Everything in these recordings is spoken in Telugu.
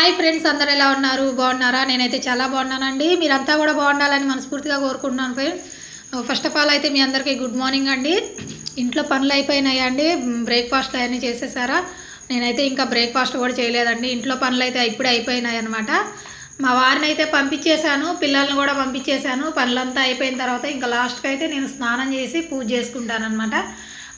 హాయ్ ఫ్రెండ్స్ అందరు ఎలా ఉన్నారు? బాగున్నారా? నేనైతే చాలా బాగున్నానండి. మీరంతా కూడా బాగుండాలని మనస్ఫూర్తిగా కోరుకుంటున్నాను ఫ్రెండ్స్. ఫస్ట్ ఆఫ్ ఆల్ అయితే మీ అందరికీ గుడ్ మార్నింగ్ అండి. ఇంట్లో పనులు అయిపోయినాయా అండి? బ్రేక్ఫాస్ట్ అవన్నీ చేసేసారా? నేనైతే ఇంకా బ్రేక్ఫాస్ట్ కూడా చేయలేదండి. ఇంట్లో పనులు అయితే ఇప్పుడే అయిపోయినాయి అనమాట మా వారిని అయితే పంపించేశాను. పిల్లల్ని కూడా పంపించేశాను. పనులంతా అయిపోయిన తర్వాత ఇంకా లాస్ట్కి అయితే నేను స్నానం చేసి పూజ చేసుకుంటాను అనమాట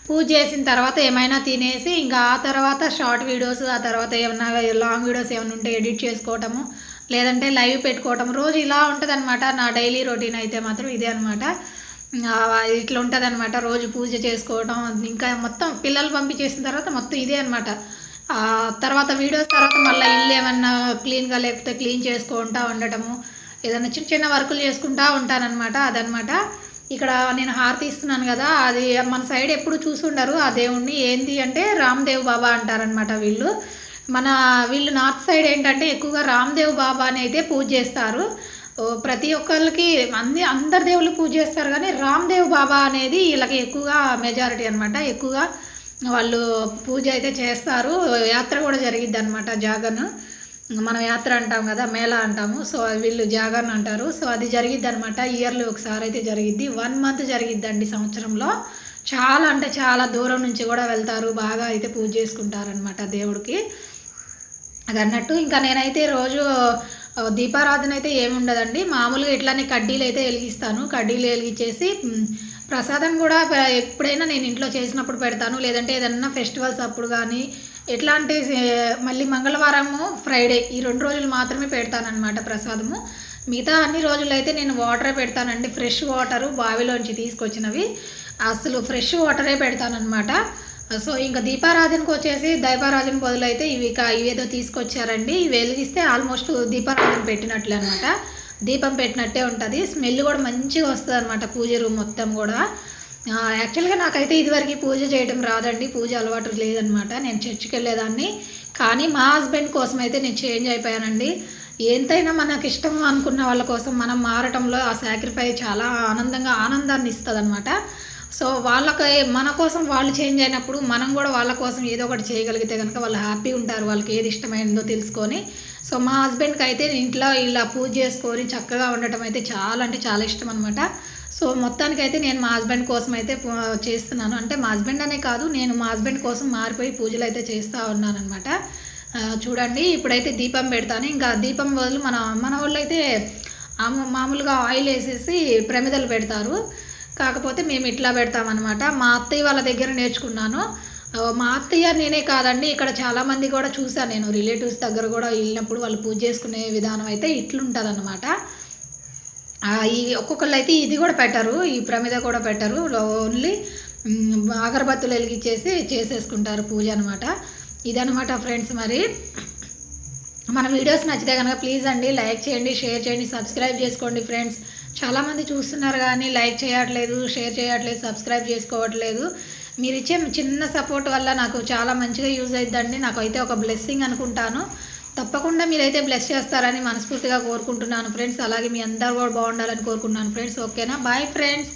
పూజ చేసిన తర్వాత ఏమైనా తినేసి ఇంకా ఆ తర్వాత షార్ట్ వీడియోస్ ఆ తర్వాత ఏమన్నా లాంగ్ వీడియోస్ ఏమైనా ఉంటే ఎడిట్ చేసుకోవటము లేదంటే లైవ్ పెట్టుకోవటం రోజు ఇలా ఉంటుంది అనమాట నా డైలీ రొటీన్ అయితే మాత్రం ఇదే అనమాట ఇట్లా ఉంటుంది అనమాట రోజు పూజ చేసుకోవటం ఇంకా మొత్తం పిల్లలు పంపించేసిన తర్వాత మొత్తం ఇదే అనమాట తర్వాత వీడియోస్ తర్వాత మళ్ళీ ఇల్లు ఏమన్నా క్లీన్గా లేకపోతే క్లీన్ చేసుకుంటూ ఉండటము ఏదైనా చిన్న చిన్న వర్కులు చేసుకుంటూ ఉంటానన్నమాట. అదనమాట ఇక్కడ నేను హారతి ఇస్తున్నాను కదా అది మన సైడ్ ఎప్పుడు చూసుండరు ఆ దేవుణ్ణి ఏంది అంటే రామ్దేవ్ బాబా అంటారనమాట వీళ్ళు. మన వీళ్ళు నార్త్ సైడ్ ఏంటంటే ఎక్కువగా రామ్దేవ్ బాబాని అయితే పూజ చేస్తారు. ప్రతి ఒక్కరికి అన్ని అందరి దేవుళ్ళు పూజ చేస్తారు కానీ రామ్దేవ్ బాబా అనేది వీళ్ళకి ఎక్కువగా మెజారిటీ అనమాట ఎక్కువగా వాళ్ళు పూజ అయితే చేస్తారు యాత్ర కూడా జరిగిద్ది అనమాట జాగన్. మనం యాత్ర అంటాం కదా మేళా అంటాము. సో వీళ్ళు జాగరణ అంటారు. సో అది జరిగిద్ది అనమాట ఇయర్లీ ఒకసారి అయితే జరిగిద్ది. వన్ మంత్ జరిగిద్దండి సంవత్సరంలో. చాలా అంటే చాలా దూరం నుంచి కూడా వెళ్తారు. బాగా అయితే పూజ చేసుకుంటారనమాట దేవుడికి. అది అన్నట్టు ఇంకా నేనైతే రోజు దీపారాధన అయితే ఏమి ఉండదండి. మామూలుగా ఇట్లానే కడ్డీలు అయితే వెలిగిస్తాను. కడ్డీలు వెలిగించేసి ప్రసాదం కూడా ఎప్పుడైనా నేను ఇంట్లో చేసినప్పుడు పెడతాను. లేదంటే ఏదన్నా ఫెస్టివల్స్ అప్పుడు కానీ ఎట్లా అంటే మళ్ళీ మంగళవారము ఫ్రైడే ఈ రెండు రోజులు మాత్రమే పెడతానమాట ప్రసాదము. మిగతా అన్ని రోజులు అయితే నేను వాటరే పెడతానండి. ఫ్రెష్ వాటరు బావిలోంచి తీసుకొచ్చినవి. అసలు ఫ్రెష్ వాటరే పెడతానమాట సో ఇంకా దీపారాధనకు వచ్చేసి దీపారాధన బదులు అయితే ఇవి ఇవేదో తీసుకొచ్చారండి. ఇవి వెలిగిస్తే ఆల్మోస్ట్ దీపారాధన పెట్టినట్లే అనమాట దీపం పెట్టినట్టే ఉంటుంది. స్మెల్ కూడా మంచిగా వస్తుంది అనమాట పూజ రూమ్ మొత్తం కూడా. యాక్చువల్గా నాకైతే ఇదివరకు పూజ చేయడం రాదండి. పూజ అలవాటు లేదనమాట. నేను చర్చికి వెళ్ళేదాన్ని. కానీ మా హస్బెండ్ కోసం అయితే నేను చేంజ్ అయిపోయానండి. ఎంతైనా మనకు ఇష్టం అనుకున్న వాళ్ళ కోసం మనం మారటంలో ఆ సాక్రిఫై చాలా ఆనందంగా ఆనందాన్ని ఇస్తుంది అనమాట సో వాళ్ళకి మన కోసం వాళ్ళు చేంజ్ అయినప్పుడు మనం కూడా వాళ్ళ కోసం ఏదో ఒకటి చేయగలిగితే కనుక వాళ్ళు హ్యాపీ ఉంటారు. వాళ్ళకి ఏది ఇష్టమైందో తెలుసుకొని. సో మా హస్బెండ్కి అయితే ఇంట్లో ఇలా పూజ చేసుకొని చక్కగా ఉండటం అయితే చాలా అంటే చాలా ఇష్టం అనమాట సో మొత్తానికైతే నేను మా హస్బెండ్ కోసం అయితే చేస్తున్నాను. అంటే మా హస్బెండ్ అనే కాదు నేను మా హస్బెండ్ కోసం మారిపోయి పూజలు అయితే చేస్తూ ఉన్నాను అనమాట చూడండి ఇప్పుడైతే దీపం పెడతాను. ఇంకా దీపం బదులు మన మన వాళ్ళు అయితే మామూలుగా ఆయిల్ వేసేసి ప్రమిదలు పెడతారు. కాకపోతే మేము ఇట్లా పెడతామన్నమాట. మా అత్తయ్య వాళ్ళ దగ్గర నేర్చుకున్నాను. మా అత్తయ్య నేనే కాదండి ఇక్కడ చాలామంది కూడా చూసాను నేను. రిలేటివ్స్ దగ్గర కూడా వెళ్ళినప్పుడు వాళ్ళు పూజ చేసుకునే విధానం అయితే ఇట్లుంటుంది అనమాట ఈ ఒక్కొక్కళ్ళు అయితే ఇది కూడా పెట్టరు ఈ ప్రమిద కూడా పెట్టరు. ఓన్లీ అగరబత్తులు వెలిగించేసి చేసేసుకుంటారు పూజ అనమాట ఇదనమాట ఫ్రెండ్స్ మరి. మన వీడియోస్ నచ్చితే కనుక ప్లీజ్ అండి లైక్ చేయండి షేర్ చేయండి సబ్స్క్రైబ్ చేసుకోండి ఫ్రెండ్స్. చాలామంది చూస్తున్నారు కానీ లైక్ చేయట్లేదు షేర్ చేయట్లేదు సబ్స్క్రైబ్ చేసుకోవట్లేదు. మీరు ఇచ్చే చిన్న సపోర్ట్ వల్ల నాకు చాలా మంచిగా యూజ్ అవుతుందండి నాకు అయితే ఒక బ్లెస్సింగ్ అనుకుంటాను. తప్పకుండా మీరైతే బ్లెస్ చేస్తారని మనస్ఫూర్తిగా కోరుకుంటున్నాను ఫ్రెండ్స్ అలాగే మీ అందరు కూడా బాగుండాలని కోరుకుంటున్నాను ఫ్రెండ్స్ ఓకేనా బాయ్ ఫ్రెండ్స్